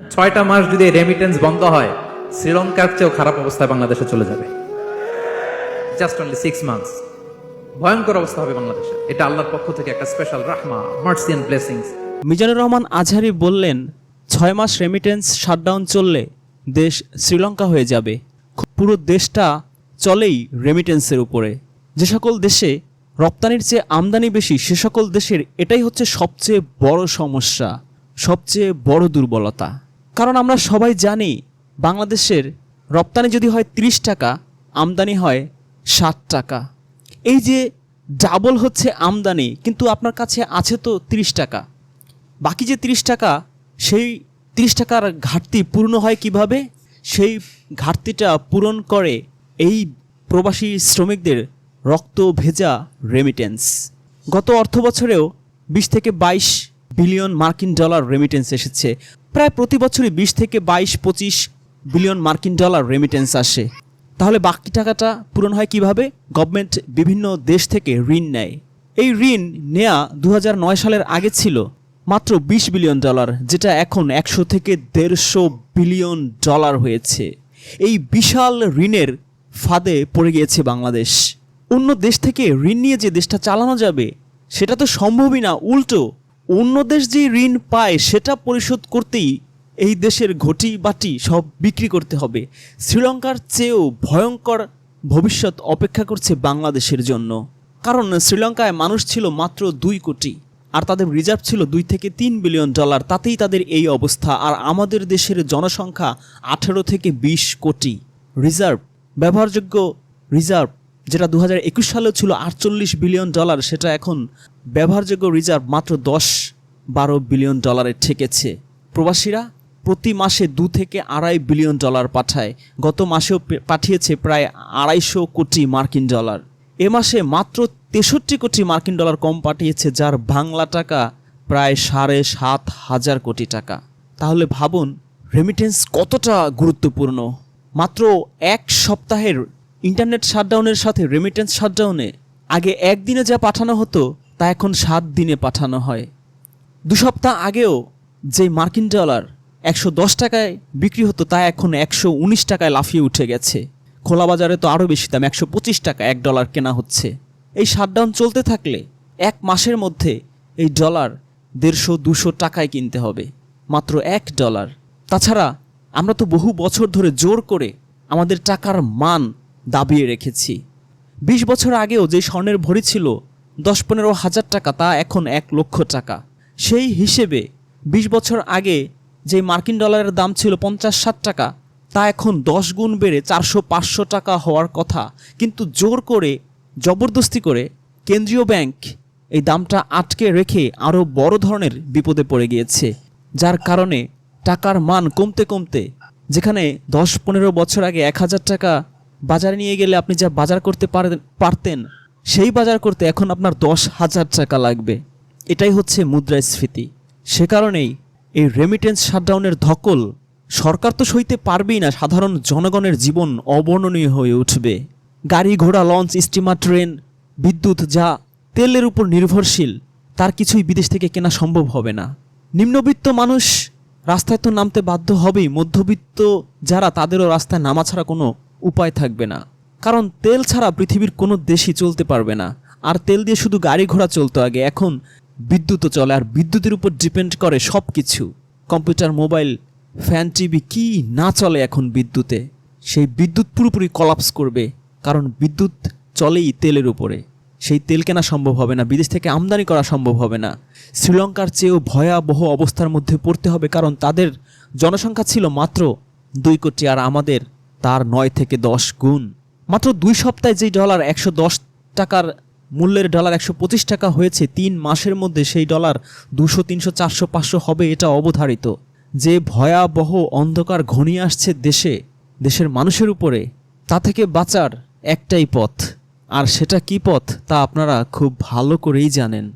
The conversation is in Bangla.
ছয়টা মাস যদি রেমিটেন্স বন্ধ হয়, শ্রীলঙ্কার চেয়েও খারাপ অবস্থায় বাংলাদেশে চলে যাবে। জাস্ট অনলি সিক্স মান্থস ভয়ঙ্কর অবস্থা হবে বাংলাদেশে। এটা আল্লাহর পক্ষ থেকে একটা special রাহমা mercy and blessings Mizanur Rahman Azhari বললেন, ছয় মাস রেমিটেন্স শাটডাউন চললে দেশ শ্রীলঙ্কা হয়ে যাবে। পুরো দেশটা চলেই রেমিটেন্সের উপরে। যে সকল দেশে রপ্তানির চেয়ে আমদানি বেশি, সে সকল দেশের এটাই হচ্ছে সবচেয়ে বড় সমস্যা, সবচেয়ে বড় দুর্বলতা। কারণ আমরা সবাই জানি বাংলাদেশের রপ্তানি যদি হয় ৩০ টাকা, আমদানি হয় ষাট টাকা। এই যে ডাবল হচ্ছে আমদানি, কিন্তু আপনার কাছে আছে তো ৩০ টাকা। বাকি যে 30 টাকা, সেই 30 টাকার ঘাটতি পূর্ণ হয় কীভাবে? সেই ঘাটতিটা পূরণ করে এই প্রবাসী শ্রমিকদের রক্ত ভেজা রেমিটেন্স গত অর্থ বছরেও বিশ থেকে বাইশ বিলিয়ন মার্কিন ডলার রেমিটেন্স এসেছে। প্রায় প্রতি বছরই বিশ থেকে বাইশ, পঁচিশ বিলিয়ন মার্কিন ডলার রেমিটেন্স আসে। তাহলে বাকি টাকাটা পূরণ হয় কীভাবে? গভর্নমেন্ট বিভিন্ন দেশ থেকে ঋণ নেয়। এই ঋণ নেয়া দু হাজার নয় সালের আগে ছিল মাত্র বিশ বিলিয়ন ডলার, যেটা এখন একশো থেকে দেড়শো বিলিয়ন ডলার হয়েছে। এই বিশাল ঋণের ফাঁদে পড়ে গিয়েছে বাংলাদেশ। অন্য দেশ থেকে ঋণ নিয়ে যে দেশটা চালানো যাবে, সেটা তো সম্ভবই না, উল্টো। অন্য দেশ যে ঋণ পায়, সেটা পরিশোধ করতেই এই দেশের ঘটি বাটি সব বিক্রি করতে হবে। শ্রীলঙ্কার চেয়েও ভয়ঙ্কর ভবিষ্যৎ অপেক্ষা করছে বাংলাদেশের জন্য। কারণ শ্রীলঙ্কায় মানুষ ছিল মাত্র দুই কোটি, আর তাদের রিজার্ভ ছিল দুই থেকে তিন বিলিয়ন ডলার। তাতেই তাদের এই অবস্থা, আর আমাদের দেশের জনসংখ্যা আঠেরো থেকে বিশ কোটি। রিজার্ভ, ব্যবহারযোগ্য রিজার্ভ যেটা দু হাজার একুশ সালেও ছিল আটচল্লিশ বিলিয়ন ডলার, সেটা এখন ব্যবহারযোগ্য রিজার্ভ মাত্র দশ বারো বিলিয়ন ডলারে ঠেকেছে। প্রবাসীরা প্রতি মাসে দু থেকে আড়াই বিলিয়ন ডলার পাঠায়। গত মাসেও পাঠিয়েছে প্রায় আড়াইশো কোটি মার্কিন ডলার। এ মাসে মাত্র তেষট্টি কোটি মার্কিন ডলার কম পাঠিয়েছে, যার বাংলা টাকা প্রায় সাড়ে সাত হাজার কোটি টাকা। তাহলে ভাবুন রেমিটেন্স কতটা গুরুত্বপূর্ণ? মাত্র এক সপ্তাহের ইন্টারনেট শাটডাউনের সাথে রেমিটেন্স শাটডাউনে আগে একদিনে যা পাঠানো হতো, তা এখন সাত দিনে পাঠানো হয়। দু সপ্তাহ আগেও যে মার্কিন ডলার একশো দশ টাকায় বিক্রি হতো, তা এখন একশো উনিশ টাকায় লাফিয়ে উঠে গেছে। খোলা বাজারে তো আরও বেশি দাম, একশো পঁচিশ টাকা এক ডলার কেনা হচ্ছে। এই শাটডাউন চলতে থাকলে এক মাসের মধ্যে এই ডলার দেড়শো, দুশো টাকায় কিনতে হবে, মাত্র এক ডলার তাছাড়া আমরা তো বহু বছর ধরে জোর করে আমাদের টাকার মান দাবিয়ে রেখেছি। বিশ বছর আগেও যে স্বর্ণের ভরি ছিল, দশ পনেরো হাজার টাকা, তা এখন এক লক্ষ টাকা। সেই হিসেবে বিশ বছর আগে যে মার্কিন ডলারের দাম ছিল পঞ্চাশ ষাট টাকা, তা এখন দশ গুণ বেড়ে চারশো পাঁচশো টাকা হওয়ার কথা। কিন্তু জোর করে, জবরদস্তি করে কেন্দ্রীয় ব্যাংক এই দামটা আটকে রেখে আরও বড় ধরনের বিপদে পড়ে গিয়েছে। যার কারণে টাকার মান কমতে কমতে, যেখানে দশ পনেরো বছর আগে এক হাজার টাকা বাজারে নিয়ে গেলে আপনি যা বাজার করতে পারতেন, সেই বাজার করতে এখন আপনার দশ হাজার টাকা লাগবে। এটাই হচ্ছে মুদ্রাস্ফীতি সে কারণেই এই রেমিটেন্স শাটডাউনের ধকল সরকার তো সইতে পারবেই না, সাধারণ জনগণের জীবন অবর্ণনীয় হয়ে উঠবে। গাড়ি ঘোড়া লঞ্চ স্টিমার ট্রেন বিদ্যুৎ, যা তেলের উপর নির্ভরশীল, তার কিছুই বিদেশ থেকে কেনা সম্ভব হবে না। নিম্নবিত্ত মানুষ রাস্তায় তো নামতে বাধ্য হবেই, মধ্যবিত্ত যারা, তাদেরও রাস্তায় নামা ছাড়া কোনো উপায় থাকবে না। কারণ তেল ছাড়া পৃথিবীর কোনো দেশই চলতে পারবে না। আর তেল দিয়ে শুধু গাড়ি ঘোড়া চলতো আগে, এখন বিদ্যুৎও চলে, আর বিদ্যুতের উপর ডিপেন্ড করে সব কিছু কম্পিউটার, মোবাইল, ফ্যান, টিভি, কি না চলে এখন বিদ্যুতে? সেই বিদ্যুৎ পুরোপুরি কলাপস করবে, কারণ বিদ্যুৎ চলেই তেলের উপরে। সেই তেল কেনা সম্ভব হবে না, বিদেশ থেকে আমদানি করা সম্ভব হবে না। শ্রীলঙ্কার চেয়েও ভয়াবহ অবস্থার মধ্যে পড়তে হবে, কারণ তাদের জনসংখ্যা ছিল মাত্র দুই কোটি, আর আমাদের তার নয় থেকে দশ গুণ। মাত্র দুই সপ্তাহে যেই ডলার একশো দশ টাকার মূল্যের ডলার একশো পঁচিশ টাকা হয়েছে, তিন মাসের মধ্যে সেই ডলার দুশো, তিনশো, চারশো, পাঁচশো হবে এটা অবধারিত। যে ভয়াবহ অন্ধকার ঘনিয়ে আসছে দেশে, দেশের মানুষের উপরে, তা থেকে বাঁচার একটাই পথ। আর সেটা কি পথ তা আপনারা খুব ভালো করেই জানেন।